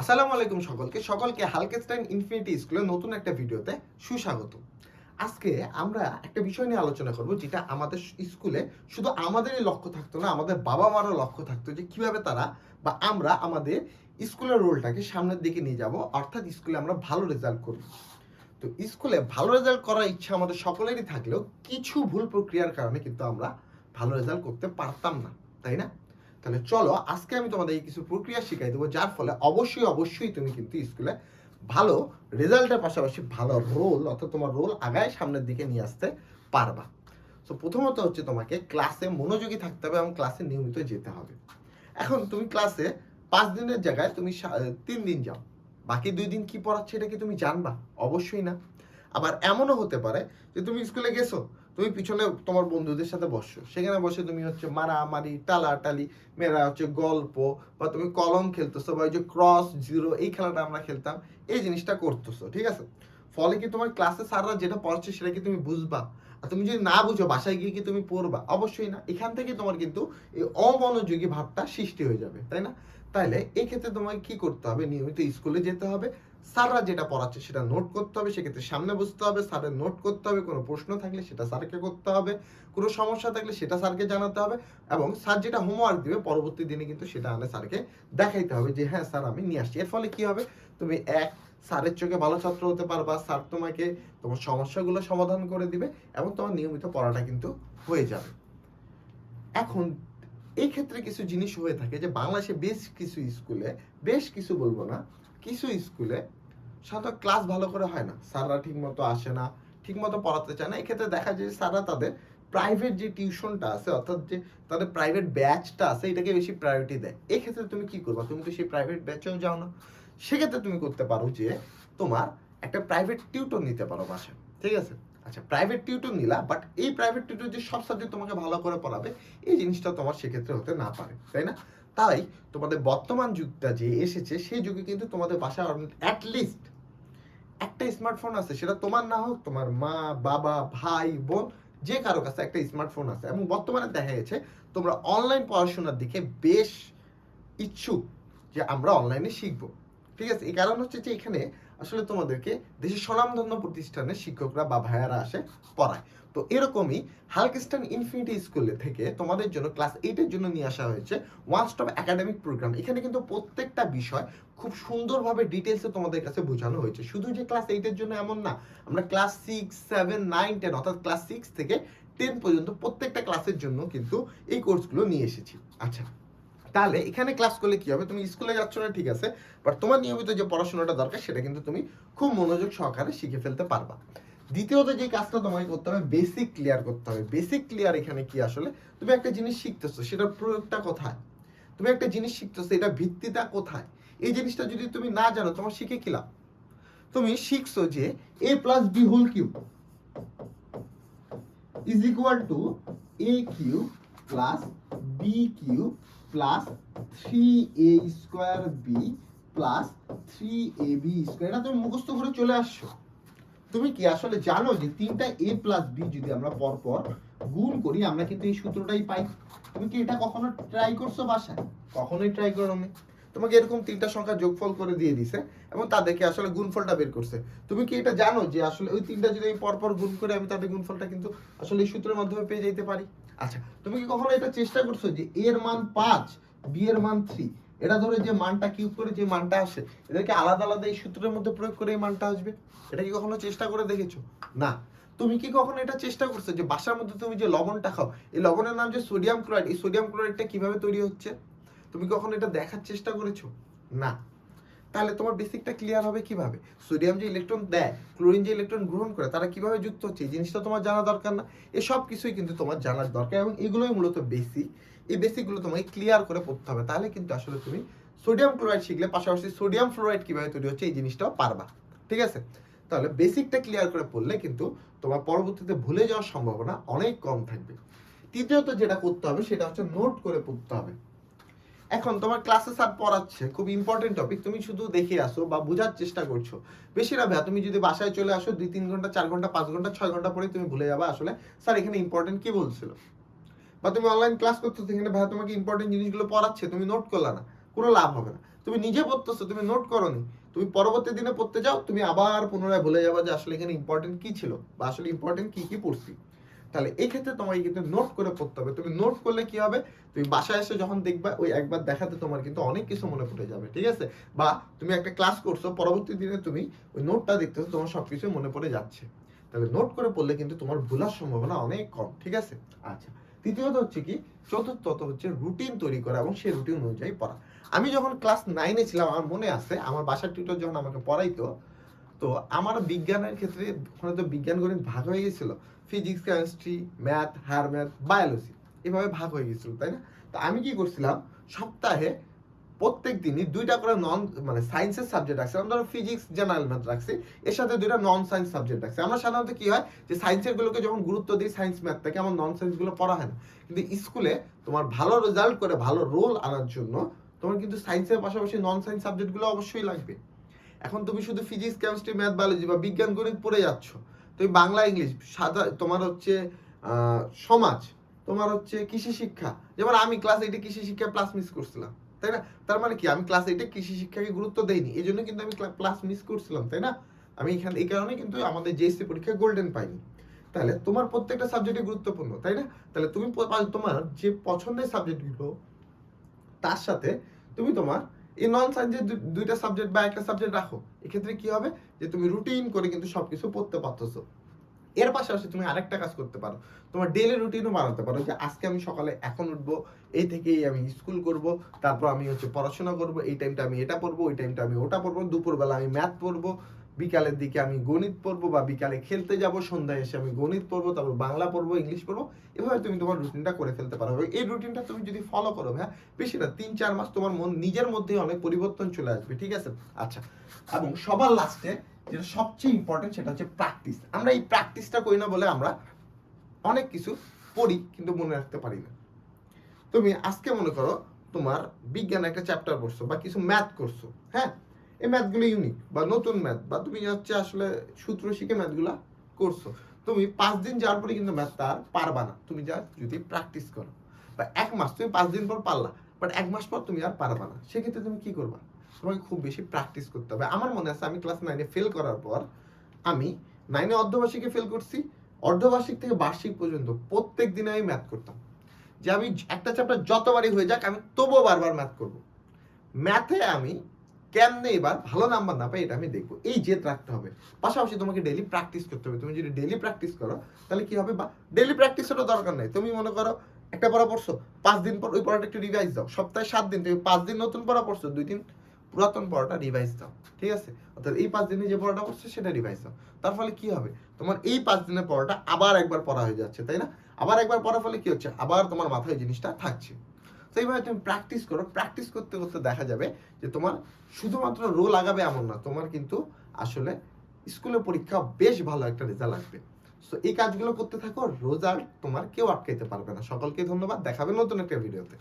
আসসালামু আলাইকুম সকলকে। সকলকে হালকেস্টাইন ইনফিনিটি স্কুলের নতুন একটা ভিডিওতে সুস্বাগত। আজকে আমরা একটা বিষয় নিয়ে আলোচনা করব যেটা আমাদের স্কুলে শুধু আমাদেরই লক্ষ্য থাকতো না, আমাদের বাবা মারও লক্ষ্য থাকতো যে কীভাবে তারা বা আমরা আমাদের স্কুলের রোলটাকে সামনের দিকে নিয়ে যাব, অর্থাৎ স্কুলে আমরা ভালো রেজাল্ট করব। তো স্কুলে ভালো রেজাল্ট করার ইচ্ছা আমাদের সকলেরই থাকলেও কিছু ভুল প্রক্রিয়ার কারণে কিন্তু আমরা ভালো রেজাল্ট করতে পারতাম না, তাই না? তাহলে চলো আজকে আমি তোমাদের কিছু প্রক্রিয়া শিখাই দেবো, যার ফলে অবশ্যই অবশ্যই তুমি কিন্তু স্কুলে ভালো রেজাল্টের পাশাপাশি ভালো রোল অর্থাৎ তোমার রোল আগায় সামনের দিকে নিয়ে আসতে পারবা। তো প্রথমত হচ্ছে তোমাকে ক্লাসে মনোযোগী থাকতে হবে এবং ক্লাসে নিয়মিত যেতে হবে। এখন তুমি ক্লাসে পাঁচ দিনের জায়গায় তুমি তিন দিন যাও। বাকি দুই দিন কি পড়াচ্ছে এটা কি তুমি জানবা? অবশ্যই না। আবার এমনও হতে পারে যে তুমি স্কুলে গেছো তুমি পিছনে তোমার বন্ধুদের সাথে বসছো। সেখানে বসে তুমি হচ্ছে মারামারি, টালাটালি, মেয়েরা হচ্ছে গল্প বা তুমি কলম খেলতেছো বা ওই যে ক্রস জিরো এই খেলাটা আমরা খেলতাম, এই জিনিসটা করতেছো, ঠিক আছে? ফলে কি তোমার ক্লাসে স্যাররা যেটা পড়াচ্ছে সেটা কি তুমি বুঝবা? আর তুমি যদি না বুঝো, বাসায় গিয়ে কি তুমি পড়বা? অবশ্যই না। এখান থেকে তোমার কিন্তু এই অমনোযোগী ভাবটা সৃষ্টি হয়ে যাবে, তাই না? তাইলে এই ক্ষেত্রে তোমাকে কি করতে হবে? নিয়মিত স্কুলে যেতে হবে। স্যাররা যেটা পড়াচ্ছে সেটা নোট করতে হবে, সেক্ষেত্রে সামনে বসতে হবে, স্যারের নোট করতে হবে, কোনো প্রশ্ন থাকলে সেটা স্যারকে করতে হবে, কোনো সমস্যা থাকলে সেটা স্যারকে জানাতে হবে এবং স্যার যেটা হোমওয়ার্ক দিবে, পরবর্তী দিনে কিন্তু সেটা আনে স্যারকে দেখাইতে হবে যে হ্যাঁ স্যার, আমি নিয়ে আসছি। এর ফলে কি হবে? তুমি এক, স্যারের চোখে ভালো ছাত্র হতে পারবা, স্যার তোমাকে তোমার সমস্যাগুলো সমাধান করে দিবে এবং তোমার নিয়মিত পড়াটা কিন্তু হয়ে যাবে। এখন এই ক্ষেত্রে কিছু জিনিস হয়ে থাকে যে, বাংলাদেশে বেশ কিছু স্কুলে, বেশ কিছু বলব না কিছু স্কুলে সাধারণত ক্লাস ভালো করে হয় না। স্যাররা ঠিক মতো আসে না ঠিক মতো পড়াতে চায় না। এক্ষেত্রে দেখা যায় স্যাররা তাদের প্রাইভেট যে টিউশনটা আছে, অর্থাৎ যে তাদের প্রাইভেট ব্যাচটা আছে, এটাকে বেশি প্রায়োরিটি দেয়। এক্ষেত্রে তুমি কি করবা? তুমি তো সেই প্রাইভেট ব্যাচেও যাও না। সেক্ষেত্রে তুমি করতে পারো যে তোমার একটা প্রাইভেট টিউটর নিতে পারো বাসায়। ঠিক আছে? আচ্ছা প্রাইভেট টিউটর নিলা বাট এই প্রাইভেট টিউটর যে সব সাবজেক্ট তোমাকে ভালো করে পড়াবে, এই জিনিসটা তোমার সেক্ষেত্রে হতে না পারে। তাই না? তাই তোমাদের বর্তমান যুগটা যে এসেছে, সেই যুগে কিন্তু তোমাদের বাসায় অ্যাটলিস্ট একটা স্মার্টফোন আছে। সেটা তোমার না হোক, তোমার মা, বাবা, ভাই, বোন, যে কারও কাছে একটা স্মার্টফোন আছে। এবং বর্তমানে দেখা গেছে, তোমরা অনলাইন পড়াশোনার দিকে বেশ ইচ্ছুক যে আমরা অনলাইনে শিখব। ঠিক আছে? এই কারণ হচ্ছে যে এখানে আসলে তোমাদেরকে দেশের স্বনামধন্য প্রতিষ্ঠানের শিক্ষকরা বা ভাইয়ারা আসে পড়ায়। তো এরকমই হালকিস্টান ইনফিনিটি স্কুলে থেকে তোমাদের জন্য ক্লাস এইটের জন্য নিয়ে আসা হয়েছে ওয়ান স্টপ একাডেমিক প্রোগ্রাম এখানে কিন্তু প্রত্যেকটা বিষয় খুব সুন্দরভাবে ডিটেলসে তোমাদের কাছে বোঝানো হয়েছে। শুধু যে ক্লাস এইটের জন্য এমন না, আমরা class six seven nine ten অর্থাৎ ক্লাস সিক্স থেকে টেন পর্যন্ত প্রত্যেকটা ক্লাসের জন্য কিন্তু এই কোর্সগুলো নিয়ে এসেছি। আচ্ছা তাহলে এখানে ক্লাস করলে কি হবে? তুমি স্কুলে যাচ্ছ না, ঠিক আছে। বাট তোমার নিয়মিত যে পড়াশোনাটা দরকার, সেটা কিন্তু তুমি খুব মনোযোগ সহকারে শিখে ফেলতে পারবা। দ্বিতীয়ত যে কাজটা তোমাকে করতে হবে বেসিক ক্লিয়ার করতে হবে। বেসিক ক্লিয়ার এখানে কি আসলে? তুমি একটা জিনিস শিখতেছো, সেটার প্রয়োগটা কোথায়? তুমি একটা জিনিস শিখতেছো এটা ভিত্তিটা কোথায়? এই জিনিসটা যদি তুমি না জানো, তোমার শিখে কি লাভ? তুমি শিখছো যে A plus B whole cube is equal to A cube plus B cube plus three A square B plus three A B square এটা তুমি মুখস্থ করে চলে আসছো। তুমি কি আসলে জানো যে তিনটা এ প্লাস বি যদি আমরা পরপর গুণ করি আমরা কিন্তু এই সূত্রটাই পাই? তুমি কি এটা কখনো ট্রাই করছ বাসায়? কখনোই ট্রাই করো নি তোমাকে এরকম তিনটা সংখ্যা যোগফল করে দিয়ে দিছে এবং তাদেরকে আসলে গুণফলটা বের করছে। তুমি কি এটা জানো যে আসলে ওই তিনটা যদি আমি পরপর গুণ করে আমি তাদের গুণফলটা কিন্তু আসলে এই সূত্রের মাধ্যমে পেয়ে যেতে পারি? আচ্ছা তুমি কি কখনো এটা চেষ্টা করছ যে এর মান পাঁচ বি এর মান থ্রি এটা ধরে যে মানটা কিউব করে যে মানটা আসে, এদেরকে আলাদা আলাদা এই সূত্রের মধ্যে প্রয়োগ করে এই মানটা আসবে। এটা কি কখনো চেষ্টা করে দেখেছ? না। তুমি কি কখনো এটা চেষ্টা করছ যে বাসার মধ্যে তুমি যে লবণটা খাও, এই লবণের নাম যে সোডিয়াম ক্লোরাইড এই সোডিয়াম ক্লোরাইডটা কীভাবে তৈরি হচ্ছে? তুমি কখনো এটা দেখার চেষ্টা করেছ? না। তাহলে তোমার বেসিকটা ক্লিয়ার হবে কীভাবে? সোডিয়াম যে ইলেকট্রন দেয় ক্লোরিন যে ইলেকট্রন গ্রহণ করে, তারা কীভাবে যুক্ত হচ্ছে? এই জিনিসটা তোমার জানা দরকার না। এসব কিছুই কিন্তু তোমার জানার দরকার এবং এগুলোই মূলত বেসিক এই বেসিকগুলো তোমাকে ক্লিয়ার করে পড়তে হবে। তাহলে কিন্তু আসলে তুমি সোডিয়াম ক্লোরাইড শিখলে, পাশাপাশি সোডিয়াম ফ্লোরাইড কীভাবে তৈরি হচ্ছে, এই জিনিসটাও পারবা। ঠিক আছে? তাহলে বেসিকটা ক্লিয়ার করে পড়লে কিন্তু তোমার পরবর্তীতে ভুলে যাওয়ার সম্ভাবনা অনেক কম থাকবে। তৃতীয়ত যেটা করতে হবে, সেটা হচ্ছে নোট করে পড়তে হবে। এখন তোমার ক্লাসে স্যার পড়াচ্ছে, খুব ইম্পর্টেন্ট টপিক তুমি শুধু দেখে আসো বা বোঝার চেষ্টা করছ। বেশি না ভাইয়া, তুমি যদি বাসায় চলে আসো, দুই, তিন ঘণ্টা, চার ঘণ্টা, পাঁচ ঘণ্টা, ছয় ঘণ্টা পরে তুমি ভুলে যাবে। আসলে স্যার এখানে ইম্পর্টেন্ট কি বলছিল? বা তুমি অনলাইন ক্লাস করছ সেখানে ভাইয়া তোমাকে ইম্পর্টেন্ট জিনিসগুলো পড়াচ্ছে, তুমি নোট করলা না, কোনো লাভ হবে না। তুমি নিজে পড়তেছো, তুমি নোট করনি, তুমি পরবর্তী দিনে পড়তে যাও, তুমি আবার পুনরায় ভুলে যাবে যে আসলে এখানে ইম্পর্টেন্ট কি ছিল বা আসলে ইম্পর্টেন্ট কি কি পড়ছি। তাহলে এই ক্ষেত্রে তোমাকে কিন্তু নোট করে পড়তে হবে। তুমি নোট করলে কি হবে? তুমি বাসায় এসে যখন দেখবা, ওই একবার দেখাতে তোমার কিন্তু অনেক কিছু মনে পড়ে যাবে, ঠিক আছে? বা তুমি একটা ক্লাস করছ, পরবর্তী দিনে তুমি ওই নোটটা দেখতেছো, তোমার সবকিছু মনে পড়ে যাচ্ছে। তাহলে নোট করে পড়লে কিন্তু তোমার ভুলার সম্ভাবনা অনেক কম, ঠিক আছে? আচ্ছা। তৃতীয়ত হচ্ছে কি, চতুর্থত হচ্ছে রুটিন তৈরি করা এবং সেই রুটিন অনুযায়ী পড়া। আমি যখন ক্লাস নাইনে ছিলাম, আমার মনে আছে, আমার বাসার টিউটর যখন আমাকে পড়াইতো, তো আমার বিজ্ঞানের ক্ষেত্রে ওখানে তো বিজ্ঞান গণিত ভাগ হয়ে গেছিল। Physics chemistry math higher math biology এভাবে ভাগ হয়ে গেছিল, তাই না? তো আমি কি করছিলাম, সপ্তাহে প্রত্যেক দিনই দুইটা করে নন মানে সায়েন্সের সাবজেক্ট রাখছি। আমরা ধরো ফিজিক্স জেনারেল ম্যাথ রাখছি। এর সাথে দুইটা নন সায়েন্স সাবজেক্ট রাখছি। আমরা সাধারণত কি হয় যে সায়েন্সের গুলোকে যখন গুরুত্ব দিই সায়েন্স ম্যাথটাকে আমার নন সায়েন্সগুলো পড়া হয় না। কিন্তু স্কুলে তোমার ভালো রেজাল্ট করে ভালো রোল আনার জন্য তোমার কিন্তু সায়েন্সের পাশাপাশি নন সায়েন্স সাবজেক্টগুলো অবশ্যই লাগবে। এখন তুমি শুধু ফিজিক্স কেমিস্ট্রি ম্যাথ বায়োলজি বা বিজ্ঞান, গণিত পড়ে যাচ্ছ। তুমি বাংলা ইংলিশ সাদা, তোমার হচ্ছে সমাজ, তোমার হচ্ছে কৃষি শিক্ষা। যেমন আমি ক্লাস এইটে কৃষি শিক্ষা প্লাস মিস করছিলাম। তাই না? তার মানে কি? আমি ক্লাস এইটে কৃষি শিক্ষাকে গুরুত্ব দেইনি। এই জন্য কিন্তু আমি ক্লাস মিস করছিলাম, তাই না? আমি এখানে এই কারণে কিন্তু আমাদের জেএসসি পরীক্ষায় গোল্ডেন পাইনি। তাহলে তোমার প্রত্যেকটা সাবজেক্টই গুরুত্বপূর্ণ, তাই না? তাহলে তুমি তোমার যে পছন্দের সাবজেক্টগুলো তার সাথে তুমি তোমার এই নন সায়েন্সের দুইটা সাবজেক্ট বা একটা সাবজেক্ট রাখো। এক্ষেত্রে কি হবে? যে তুমি রুটিন করে কিন্তু সবকিছু পড়তে পারতেছো। এর পাশাপাশি তুমি আরেকটা কাজ করতে পারো। তোমার ডেলি রুটিনও বানাতে পারো যে, আজকে আমি সকালে এখন উঠবো, এই থেকেই আমি স্কুল করব, তারপর আমি হচ্ছে পড়াশোনা করব, এই টাইমটা আমি এটা পড়ব, ওই টাইমটা আমি ওটা পড়ব, দুপুরবেলা আমি ম্যাথ পড়ব, বিকালের দিকে আমি গণিত পড়ব বা বিকালে খেলতে যাব, সন্ধ্যায় এসে আমি গণিত পড়ব, তারপর বাংলা পড়ব, ইংলিশ পড়ব, এভাবে তুমি তোমার রুটিনটা করে ফেলতে পারো। এই রুটিনটা তুমি যদি ফলো করো হ্যাঁ বেশি না, তিন চার মাস তোমার মন নিজের মধ্যেই অনেক পরিবর্তন চলে আসবে, ঠিক আছে? আচ্ছা এবং সবার লাস্টে যেটা সবচেয়ে ইম্পর্টেন্ট সেটা হচ্ছে প্র্যাকটিস আমরা এই প্র্যাকটিসটা করি না বলে আমরা অনেক কিছু পড়ি কিন্তু মনে রাখতে পারি না। তুমি আজকে মনে করো তোমার বিজ্ঞান একটা চ্যাপ্টার পড়ছো বা কিছু ম্যাথ করছ হ্যাঁ? এই ম্যাথগুলো ইউনিক বা নতুন ম্যাথ বা তুমি হচ্ছে আসলে সূত্র শিখে ম্যাথগুলা করছ। তুমি পাঁচ দিন যাওয়ার পরে কিন্তু ম্যাথটা আর পারবা না। তুমি যা যদি প্র্যাকটিস করো। বা এক মাস, তুমি পাঁচ দিন পর পারলা বাট এক মাস পর তুমি আর পারবা না। সেক্ষেত্রে তুমি কি করবা? তোমাকে খুব বেশি প্র্যাকটিস করতে হবে। আমার মনে আছে আমি ক্লাস নাইনে ফেল করার পর আমি নাইনে অর্ধবার্ষিকে ফেল করছি, অর্ধবার্ষিক থেকে বার্ষিক পর্যন্ত প্রত্যেক দিনে আমি ম্যাথ করতাম। যে আমি একটা চ্যাপ্টার যতবারই হয়ে যাক, আমি তবুও বারবার ম্যাথ করব। ম্যাথে আমি কেমনে এবার ভালো নাম্বার না পাই এটা আমি দেখব। এই জেদ রাখতে হবে। পাশাপাশি তোমাকে ডেলি প্র্যাকটিস করতে হবে। তুমি যদি ডেলি প্র্যাকটিস করো, তাহলে কি হবে বা ডেলি প্র্যাকটিস প্র্যাকটিসেরও দরকার নেই। তুমি মনে করো একটা পড়া পড়ছো, পাঁচ দিন পর ওই পড়াটা একটু রিভাইজ দাও। সপ্তাহে সাত দিন, তুমি পাঁচ দিন নতুন পড়া পড়ছো, দুই দিন পুরাতন পড়াটা রিভাইজ দাও, ঠিক আছে? অর্থাৎ এই পাঁচ দিনে যে পড়াটা পড়ছো সেটা রিভাইজ দাও। তার ফলে কি হবে? তোমার এই পাঁচ দিনের পড়াটা আবার একবার পড়া হয়ে যাচ্ছে, তাই না? আবার একবার পড়ার ফলে কি হচ্ছে? আবার তোমার মাথায় জিনিসটা থাকছে। তো এইভাবে তুমি প্র্যাকটিস করো। প্র্যাকটিস করতে করতে দেখা যাবে যে তোমার শুধুমাত্র রো লাগাবে এমন না, তোমার কিন্তু আসলে স্কুলে পরীক্ষা বেশ ভালো একটা রেজাল্ট আসবে। তো এই কাজগুলো করতে থাকো রেজাল্ট তোমার কেউ আটকাইতে পারবে না। সকলকে ধন্যবাদ। দেখাবে নতুন একটা ভিডিওতে